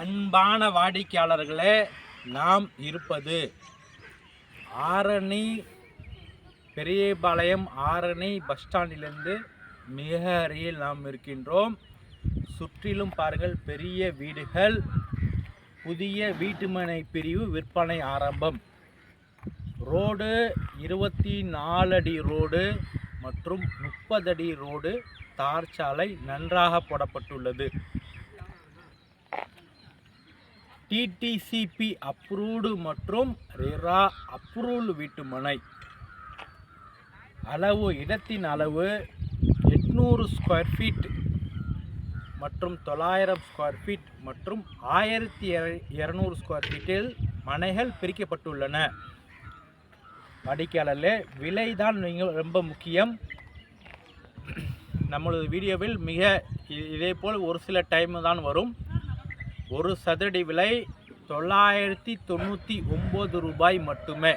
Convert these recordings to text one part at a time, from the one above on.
அன்பான வாடிக்கையாளர்களே நாம் இருப்பது ஆரணி பெரியபாளையம் ஆரணி பஸ் ஸ்டாண்டிலிருந்து மிக அருகில் நாம் இருக்கின்றோம். சுற்றிலும் பாருங்கள் பெரிய வீடுகள் புதிய வீட்டுமனை பிரிவு விற்பனை ஆரம்பம். ரோடு இருபத்தி நாலு அடி ரோடு மற்றும் முப்பது அடி ரோடு தார் சாலை நன்றாக போடப்பட்டுள்ளது. டிடிசிபி அப்ரூவ்டு மற்றும் ரெரா அப்ரூவ்டு வீட்டுமனை. அளவு இடத்தின் அளவு எட்நூறு ஸ்கொயர் ஃபீட் மற்றும் தொள்ளாயிரம் ஸ்கொயர் ஃபீட் மற்றும் ஆயிரத்தி இரநூறு ஸ்கொயர் ஃபீட்டில் மனைகள் பிரிக்கப்பட்டுள்ளன. வாடிக்கையாளர்களே விலை தான் நீங்கள் ரொம்ப முக்கியம். நம்மளது வீடியோவில் மிக இதே இதேபோல் ஒரு சில டைம் தான் வரும். ஒரு சதுரடி விலை தொள்ளாயிரத்தி தொண்ணூற்றி ஒம்பது ரூபாய் மட்டுமே.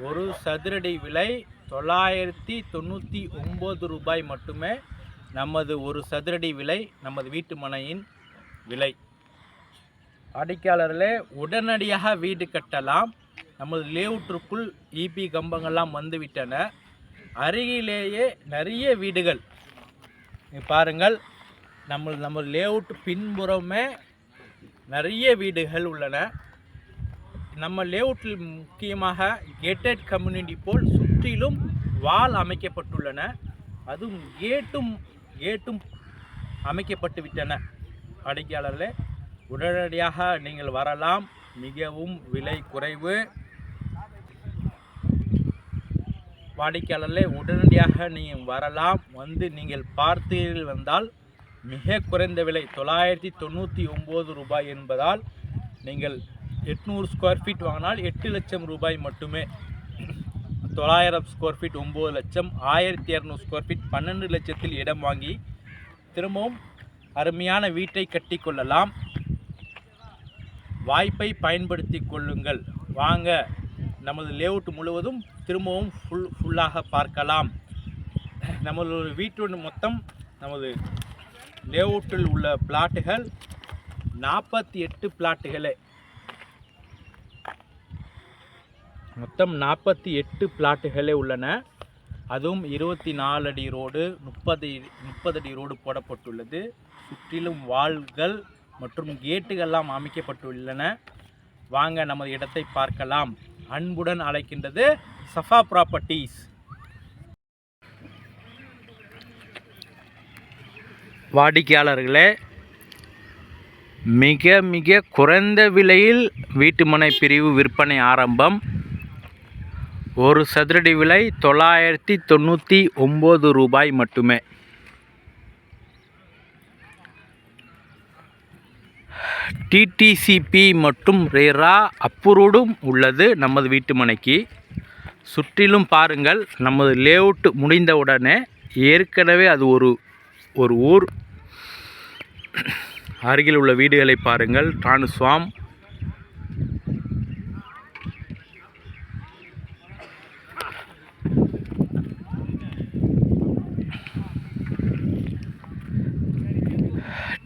ஒரு சதுரடி விலை தொள்ளாயிரத்தி தொண்ணூற்றி ஒம்பது ரூபாய் மட்டுமே. நமது ஒரு சதுரடி விலை நமது வீட்டு மனையின் விலை. வாடிக்கையாளர்களே உடனடியாக வீடு கட்டலாம். நமது லேவுட்டிற்குள் இபி கம்பங்கள்லாம் வந்துவிட்டன. அருகிலேயே நிறைய வீடுகள். பாருங்கள் நம்ம நம்ம லேவுட் பின்புறமே நிறைய வீடுகள் உள்ளன. நம்ம லேஅவுட்டில் முக்கியமாக கேட்டட் கம்யூனிட்டி போல் சுற்றிலும் வால் அமைக்கப்பட்டுள்ளன. அதுவும் கேட்டும் கேட்டும் அமைக்கப்பட்டு விட்டன. வாடிக்கையாளர்களே உடனடியாக நீங்கள் வரலாம். மிகவும் விலை குறைவு. வாடிக்கையாளர்களே உடனடியாக நீங்கள் வரலாம். வந்து நீங்கள் பார்த்தீர்கள் வந்தால் மிக குறைந்த விலை தொள்ளாயிரத்தி தொண்ணூற்றி ஒம்பது ரூபாய் என்பதால் நீங்கள் எட்நூறு ஸ்கொயர் ஃபீட் வாங்கினால் எட்டு லட்சம் ரூபாய் மட்டுமே. தொள்ளாயிரம் ஸ்கொயர் ஃபீட் ஒம்பது லட்சம் ஆயிரத்தி இரநூறு ஸ்கொயர் ஃபீட் பன்னெண்டு லட்சத்தில் இடம் வாங்கி திரும்பவும் அருமையான வீட்டை கட்டிக்கொள்ளலாம் வாய்ப்பை பயன்படுத்தி கொள்ளுங்கள். வாங்க நமது லேஅவுட் முழுவதும் திரும்பவும் ஃபுல் ஃபுல்லாக பார்க்கலாம். நமது வீட்டு மொத்தம் நமது லேஅவுட்டில் உள்ள பிளாட்டுகள் நாற்பத்தி எட்டு பிளாட்டுகளே மொத்தம் நாற்பத்தி எட்டு பிளாட்டுகளே உள்ளன. அதுவும் இருபத்தி நாலு அடி ரோடு முப்பது முப்பது அடி ரோடு போடப்பட்டுள்ளது. சுற்றிலும் வால்கள் மற்றும் கேட்டுகள்லாம் அமைக்கப்பட்டுள்ளன. வாங்க நமது இடத்தை பார்க்கலாம். அன்புடன் அழைக்கின்றது சஃபா ப்ராப்பர்ட்டிஸ் வாடிக்கையாளர்களே மிக மிக குறைந்த விலையில் வீட்டுமனை பிரிவு விற்பனை ஆரம்பம். ஒரு சதுரடி விலை தொள்ளாயிரத்தி தொண்ணூற்றி ஒம்பது ரூபாய் மட்டுமே. டிடிசிபி மற்றும் ரேரா அப்ரூவ்டும் உள்ளது நமது வீட்டுமனைக்கு. சுற்றிலும் பாருங்கள் நமது லேஅவுட் முடிந்தவுடனே ஏற்கனவே அது ஒரு ஒரு ஊர் அருகில் உள்ள வீடுகளை பாருங்கள். டிரான்ஸ்ஃபார்ம்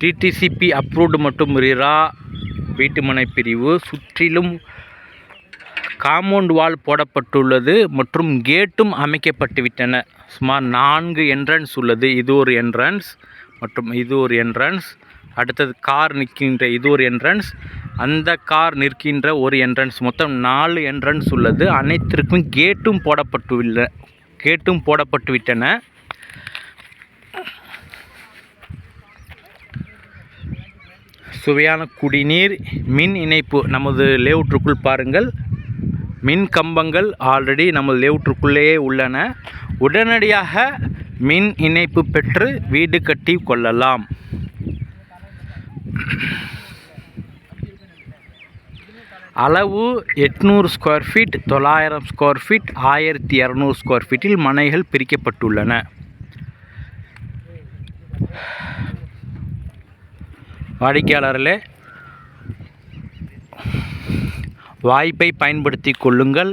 டிடிசிபி அப்ரூவ்டு மற்றும் ரிரா வீட்டுமனை பிரிவு. சுற்றிலும் காம்பவுண்ட் வால் போடப்பட்டுள்ளது மற்றும் கேட்டும் அமைக்கப்பட்டுவிட்டன. சுமார் நான்கு என்ட்ரன்ஸ் உள்ளது. இது ஒரு என்ட்ரன்ஸ் மற்றும் இது ஒரு என்ட்ரன்ஸ் அடுத்தது கார் நிற்கின்ற இது ஒரு என்ட்ரன்ஸ் அந்த கார் நிற்கின்ற ஒரு என்ட்ரன்ஸ் மொத்தம் நாலு என்ட்ரன்ஸ் உள்ளது. அனைத்திற்கும் கேட்டும் போடப்பட்டுள்ள கேட்டும் போடப்பட்டு விட்டன சுவையான குடிநீர் மின் இணைப்பு நமது லேவுட்டிற்குள் பாருங்கள். மின் கம்பங்கள் ஆல்ரெடி நமது லேவுட்டிற்குள்ளேயே உள்ளன. உடனடியாக மின் இணைப்பு பெற்று வீடு கட்டி கொள்ளலாம். அளவு எட்நூறு ஸ்கொயர் ஃபீட் தொள்ளாயிரம் ஸ்கொயர் ஃபீட் ஆயிரத்தி இரநூறு ஸ்கொயர் ஃபீட்டில் மனைகள் பிரிக்கப்பட்டுள்ளன. வாடிக்கையாளர்களே வாய்ப்பை பயன்படுத்தி கொள்ளுங்கள்.